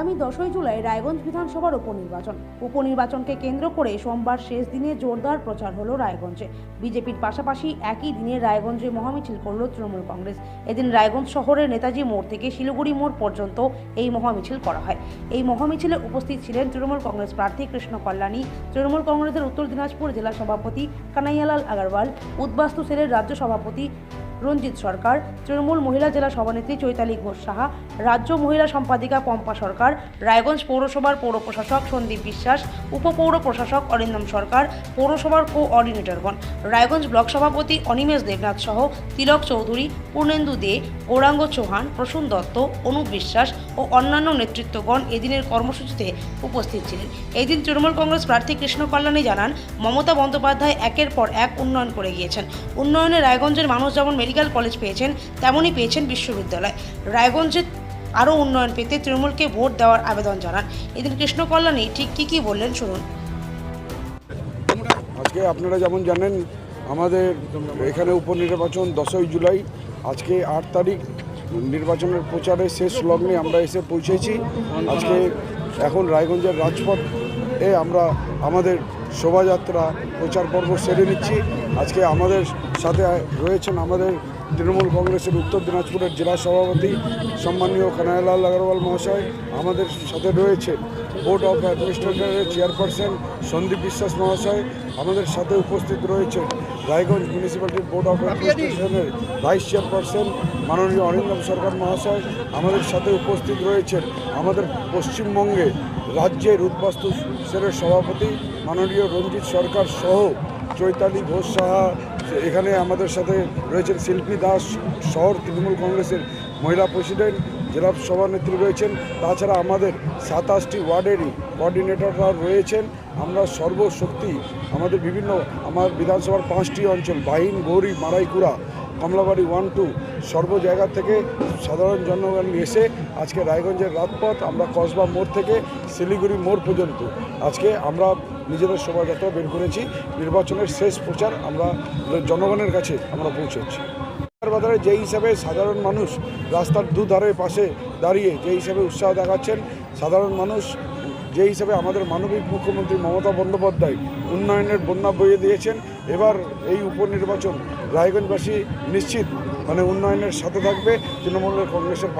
আগামী দশই জুলাই রায়গঞ্জ বিধানসভার উপনির্বাচন। উপনির্বাচনকে কেন্দ্র করে সোমবার শেষ দিনে জোরদার প্রচার হলো রায়গঞ্জে। বিজেপির পাশাপাশি একই দিনে রায়গঞ্জে মহামিছিল করল তৃণমূল কংগ্রেস। এদিন রায়গঞ্জ শহরের নেতাজি মোড় থেকে শিলিগুড়ি মোড় পর্যন্ত এই মহামিছিল করা হয়। এই মহামিছিলে উপস্থিত ছিলেন তৃণমূল কংগ্রেস প্রার্থী কৃষ্ণ কল্যাণী, তৃণমূল কংগ্রেসের উত্তর দিনাজপুর জেলা সভাপতি কানাইয়ালাল আগরওয়াল, উদ্বাস্তু সেলের রাজ্য সভাপতি রঞ্জিত সরকার, তৃণমূল মহিলা জেলা সভানেত্রী চৈতালি ঘোষ সাহা, রাজ্য মহিলা সম্পাদিকা পম্পা সরকার, রায়গঞ্জ পৌরসভার পৌর প্রশাসক সন্দীপ বিশ্বাস, উপপৌর প্রশাসক অরিন্দম সরকার, পৌরসভার কোঅর্ডিনেটরগণ। রায়গঞ্জ ব্লক সভাপতি অনিমেষ দেবনাথ সহ তিলক চৌধুরী, পূর্ণেন্দু দে, গৌরাঙ্গ চৌহান, প্রসূন দত্ত, অনুপ বিশ্বাস ও অন্যান্য নেতৃত্বগণ এদিনের কর্মসূচিতে উপস্থিত ছিলেন। এদিন তৃণমূল কংগ্রেস প্রার্থী কৃষ্ণ কল্যাণী জানান, মমতা বন্দ্যোপাধ্যায় একের পর এক উন্নয়ন করে গিয়েছেন। উন্নয়নে রায়গঞ্জের মানুষ যেমন মেডিকেল কলেজ পেয়েছেন, তেমনই পেয়েছেন বিশ্ববিদ্যালয়। রায়গঞ্জে আরও উন্নয়ন পেতে তৃণমূলকে ভোট দেওয়ার আবেদন জানান। এদিন কৃষ্ণ কল্যাণী ঠিক কী কী বললেন শুনুন। আজকে আপনারা যেমন জানেন, আমাদের এখানে উপনির্বাচন দশই জুলাই, আজকে আট তারিখ, নির্বাচনের প্রচারে শেষ লগ্নে আমরা এসে পৌঁছেছি। আজকে এখন রায়গঞ্জের রাজপথে আমরা আমাদের শোভাযাত্রা প্রচার পর্ব সেরে নিচ্ছি। আজকে আমাদের সাথে রয়েছেন আমাদের তৃণমূল কংগ্রেসের উত্তর দিনাজপুরের জেলা সভাপতি সম্মানীয় কানাইলাল আগরওয়াল মহাশয়, আমাদের সাথে রয়েছে বোর্ড অফ অ্যাডমিনিস্ট্রেটরের চেয়ারপারসন সন্দীপ বিশ্বাস মহাশয়, আমাদের সাথে উপস্থিত রয়েছেন রায়গঞ্জ মিউনিসিপ্যালিটির বোর্ড অফ অ্যাডমিনিস্ট্রেশনের ভাইস চেয়ারপারসন মাননীয় অরিন্দম সরকার মহাশয়, আমাদের সাথে উপস্থিত রয়েছেন আমাদের পশ্চিমবঙ্গে রাজ্যের উদ্বাস্তু সেলের সভাপতি মাননীয় রঞ্জিত সরকার সহ চৈতালি ঘোষ সাহা, এখানে আমাদের সাথে রয়েছেন শিল্পী দাস শহর তৃণমূল কংগ্রেসের মহিলা প্রেসিডেন্ট, জেলা সভানেত্রী রয়েছেন। তাছাড়া আমাদের সাতাশটি ওয়ার্ডেরই কোঅর্ডিনেটররা রয়েছেন। আমরা সর্বশক্তি আমাদের বিভিন্ন, আমার বিধানসভার পাঁচটি অঞ্চল বাহিন গৌরী মারাইকুড়া কমলাবাড়ি ওয়ান টু সর্ব জায়গা থেকে সাধারণ জনগণ এসে আজকে রায়গঞ্জের রাজপথ, আমরা কসবা মোড় থেকে শিলিগুড়ি মোড় পর্যন্ত। আজকে আমরা নিজেদের শোভাযাত্রা বের করেছি, নির্বাচনের শেষ প্রচার আমরা জনগণের কাছে আমরা পৌঁছেছি। বাজারে যে হিসাবে সাধারণ মানুষ রাস্তার দুধারে পাশে দাঁড়িয়ে যে হিসাবে উৎসাহ দেখাচ্ছেন, সাধারণ মানুষ যে হিসাবে আমাদের মানবিক মুখ্যমন্ত্রী মমতা বন্দ্যোপাধ্যায় উন্নয়নের বন্যা বইয়ে দিয়েছেন, এবার এই উপনির্বাচন রায়গঞ্জবাসী নিশ্চিত মানে উন্নয়নের সাথে থাকবে, তৃণমূলের কংগ্রেসের পাশে